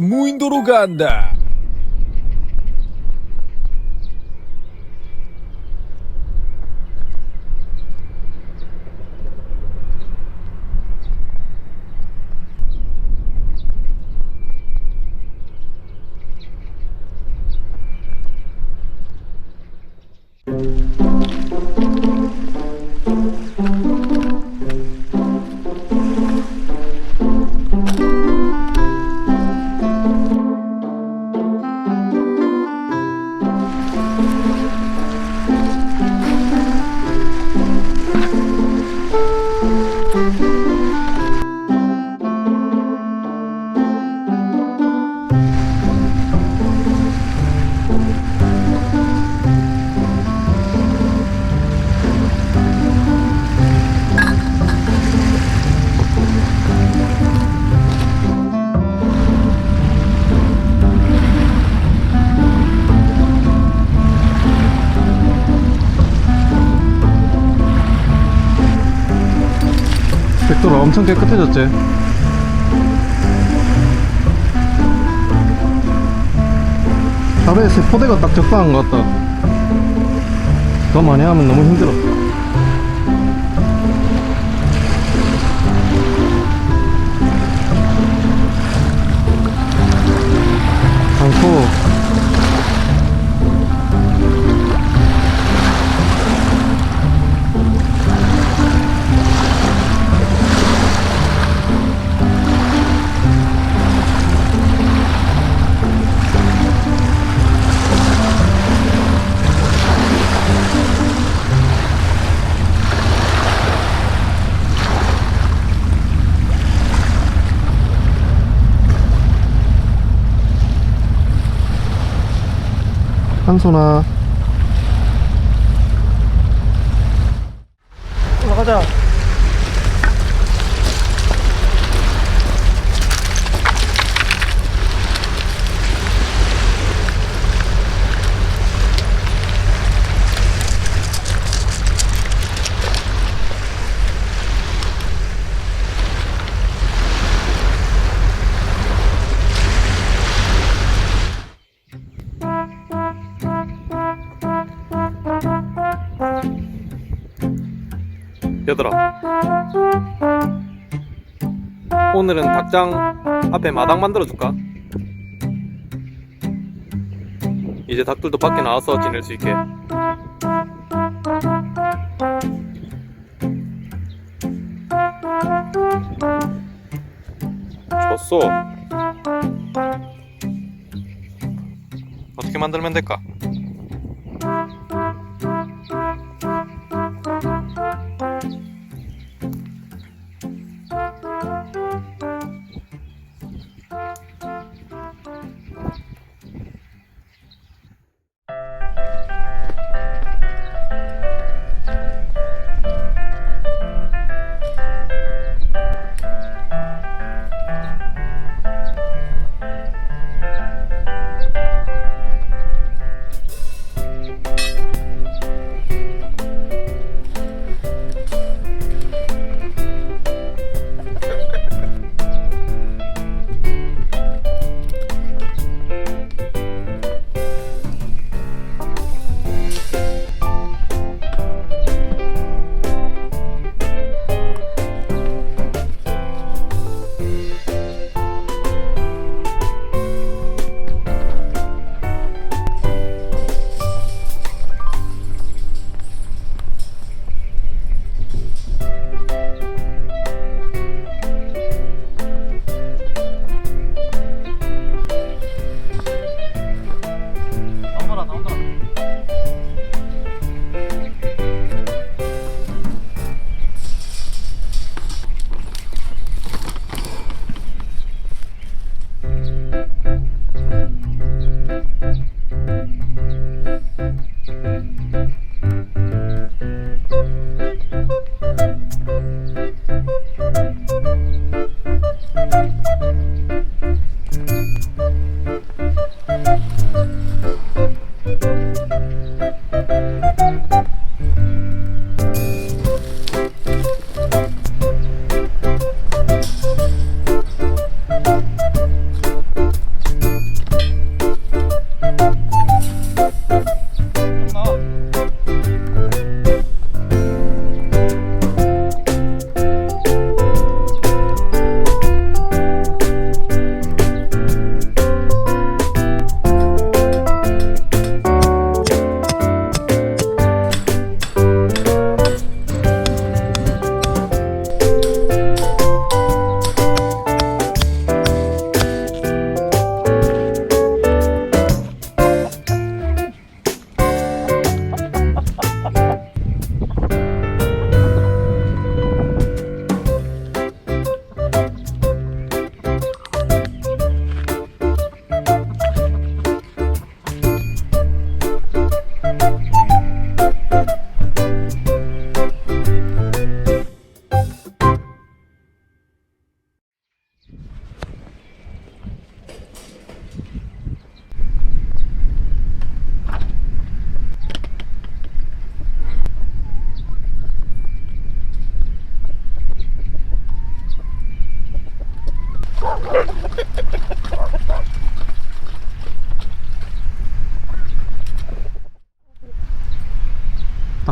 지금 엄청 깨끗해졌지? 하루에 세 포대가 딱 적당한 것 같다 더 많이 하면 너무 힘들어 한손아 올라가자 얘들아 오늘은 닭장 앞에 마당 만들어줄까? 이제 닭들도 밖에 나와서 지낼 수 있게 좋소 어떻게 만들면 될까?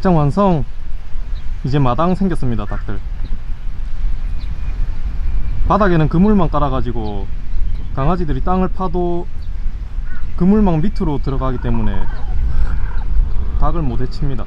닭장 완성. 이제 마당 생겼습니다 닭들. 바닥에는 그물망 깔아가지고 강아지들이 땅을 파도 그물망 밑으로 들어가기 때문에 닭을 못 해칩니다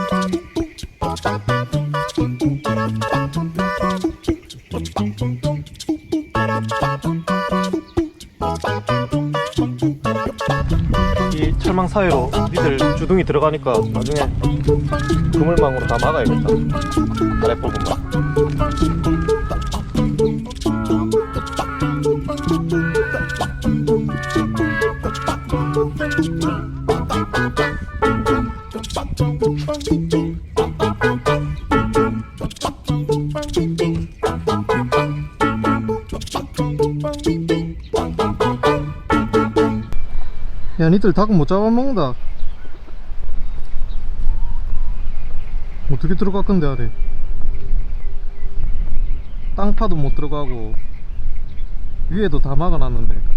이 철망 사이로 니들 주둥이 들어가니까 나중에 그물망으로 다 막아야겠다. 아래 부분만 야 니들 닭은 못 잡아먹는다. 어떻게 들어갈 건데 아래? 땅파도 못 들어가고 위에도 다 막아놨는데